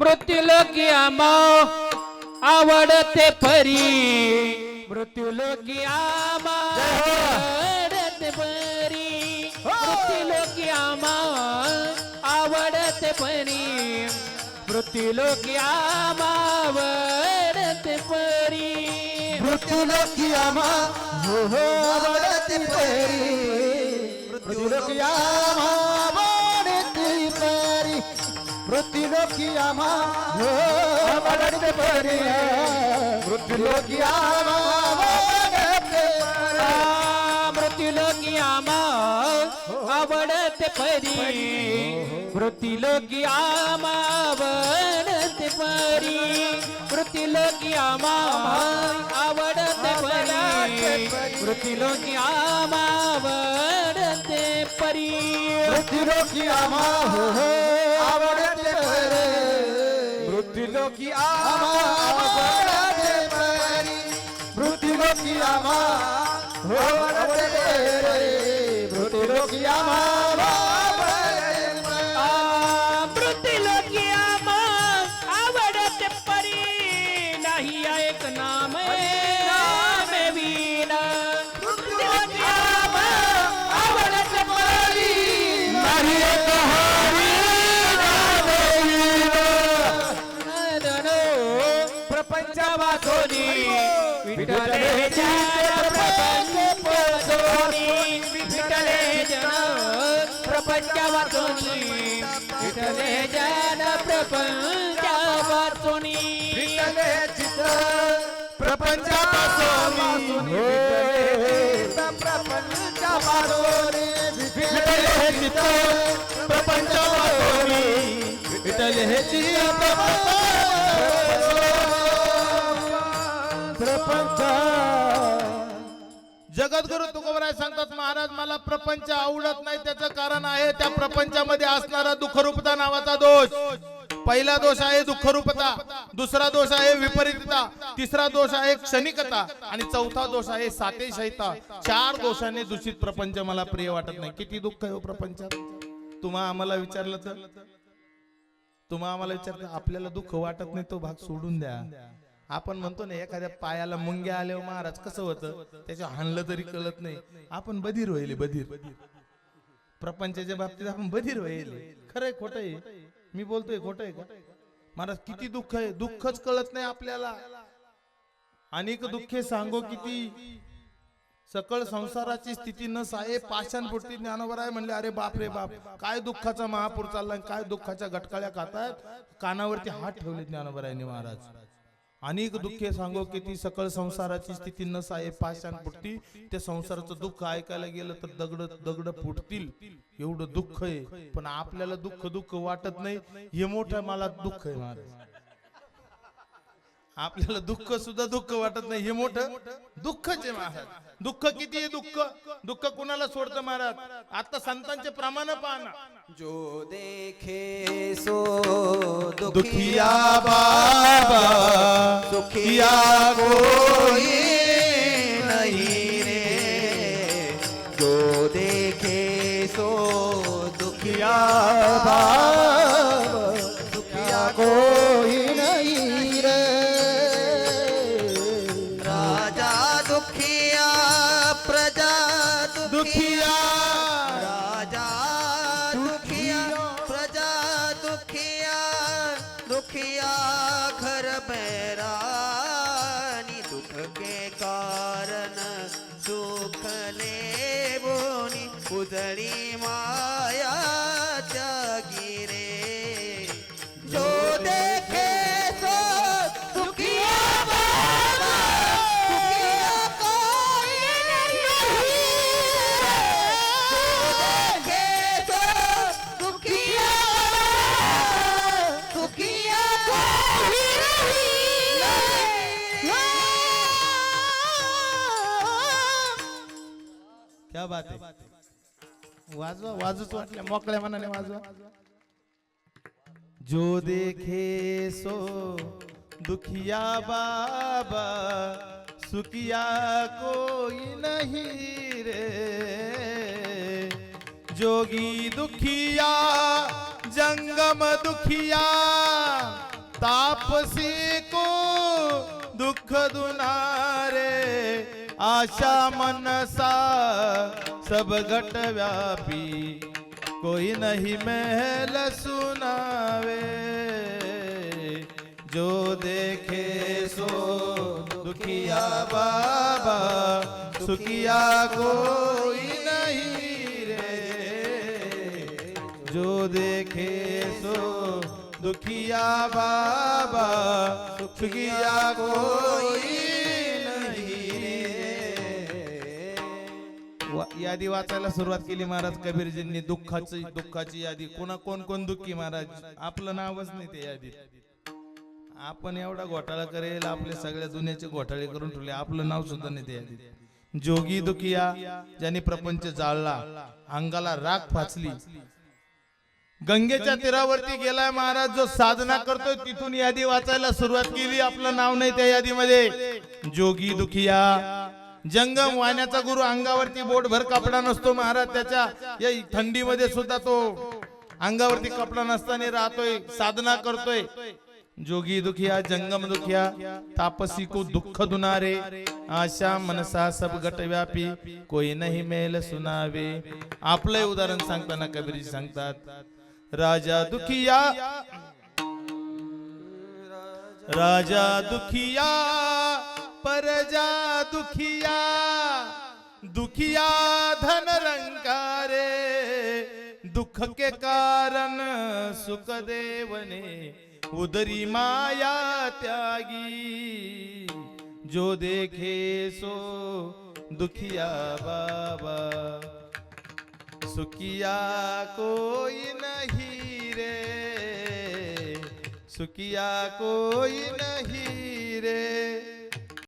मृत्यूलोकी आमा आवडते परी. मृत्यूलोकी आमा आवडते परी. मृत्यूलोकी आमा आवडते परी. मृत्यूलोकी आमा आवडते परी. मृत्यूलोकी आम्हा हो हो आवडती परी. मृत्यूलोकी परी मृत्यूलोकी आम्हा हो आवडते परी मृत्यूलोकी आम्हा आवडते परी आ, मृत्यूलोकी आमा आवडते परी। मृत्यूलोकी आमा आवडते परी। मृत्यूलोकी आमा आवडते परी मृत्यूलोकी आमा आवडते परी मृत्यूलोकी आम्हा हो हो। आवडते परी मृत्यूलोकी आम्हा आवडते परी मृत्यूलोकी आम्हा हो आवडते प्रपंच प्रपंच प्रपंच प्रपंच प्रपंच. जगद्गुरु तुकोबराय सांगतात महाराज मला प्रपंच आवडत नाही त्याचं कारण आहे त्या प्रपंचामध्ये असणारा दुःखरूपता नावाचा दोष. पहिला दोष आहे दुःखरूपता दुसरा दोष आहे विपरीतता तिसरा दोष आहे क्षणिकता आणि चौथा दोष आहे सातेशयता. चार दोषाने दूषित प्रपंच मला प्रिय वाटत नाही. किती दुःख आहे हो प्रपंचात. तुम्हा आम्हाला विचारलं तर? तुम्हा आम्हाला विचारलं आपल्याला दुःख वाटत नाही तो भाग सोडून द्या. आपण म्हणतो ना एखाद्या पायाला मुंग्या आल्यावर महाराज कसं होतं? त्याच्या हाणलं तरी कळत नाही. आपण बधीर होईल बधीर. प्रपंचाच्या बाबतीत आपण बधीर होईल खरंय खोटं आहे मी बोलतोय खोटं आहे का? महाराज किती दुःख आहे. दुःखच कळत नाही आपल्याला. अनेक दुःखे सांगो किती. सकळ संसाराची स्थिती न साहेब पाषाण पुरती ज्ञानोबर आहे म्हणले अरे बाप रे बाप काय दुःखाचा महापूर चाललाय काय दुःखाच्या गटकाळ्या खातात कानावरती हात ठेवले ज्ञानोबरायांनी महाराज. अनेक दुःखे सांगो किती सकळ संसाराची स्थिती न साहे पाषाण फुटती त्या संसाराचं दुःख ऐकायला गेलं तर दगड दगड फुटतील. एवढं दुःख आहे. पण आपल्याला दुःख दुःख वाटत नाही. हे मोठं मला दुःख आहे. महाराज आपल्याला दुःख सुद्धा दुःख वाटत नाही. हे मोठं दुःखच आहे महाराज. दुःख किती आहे दुःख? दुःख? कुणाला सोडतं महाराज? आता संतांचे प्रमाण पाहना जो देखे सो दुखिया बाबा. दुखिया कोई नहीं रे। जो देखे सो दुखिया दुखिया कोई नहीं रे। राजा दुखिया, प्रजा दुखिया। राजा दुखिया, प्रजा दुखिया दुखिया घर बैरानी बोनी माया त्यागी रे जो देखे सो क्या बात है? वाजवा वाजूच वाटल्या मोकळ्या मनाने वाजवा. जो देखे सो दुखिया बाबा सुखिया कोई नहीं रे। जोगी दुखिया जंगम दुखिया तापसी को दुख दुनारे आशा मनसा सब घट व्यापी, कोई नहीं महल सुनावे। जो देखे सो दुखिया बाबा, सुखिया कोई नहीं रे। जो देखे सो दुखिया बाबा, सुखिया कोई यादी वाचायला सुरुवात केली महाराज कबीरजींनी. दुःखाची दुःखाची यादी. कोणा कोण कोण दुःखी महाराज? आपलं नावच नाही ते यादीत. आपण एवढा घोटाळा करेल आपले सगळ्या जुन्याचे घोटाळे करून ठेवले. आपलं नाव सुद्धा नाही ते यादीत. जोगी दुखिया ज्यांनी प्रपंच जाळला अंगाला राख फाचली गंगेच्या तीरावरती गेलाय महाराज जो साधना करतोय तिथून यादी वाचायला सुरुवात केली. आपलं नाव नाही त्या यादीमध्ये. जोगी दुखिया जंगम वाण्याचा गुरु अंगावरती बोटभर कपडा नसतो महाराज त्याच्या या थंडीमध्ये सुद्धा तो अंगावरती कपडा नसताना राहतोय साधना करतोय. जोगी दुखिया जंगम दुखिया तापसी को दुःख दुनारे आशा मनसा सब गट व्यापी कोई नाही मेल सुनावे. आपलंही उदाहरण सांगताना कबीरजी सांगतात राजा दुखिया राजा दुखिया परजा दुखिया दुखिया धन रंकारे दुख के कारण सुख देवने उदरी माया त्यागी। जो देखे सो दुखिया बाबा सुखिया कोई नहीं रे सुखिया कोई नहीं रे।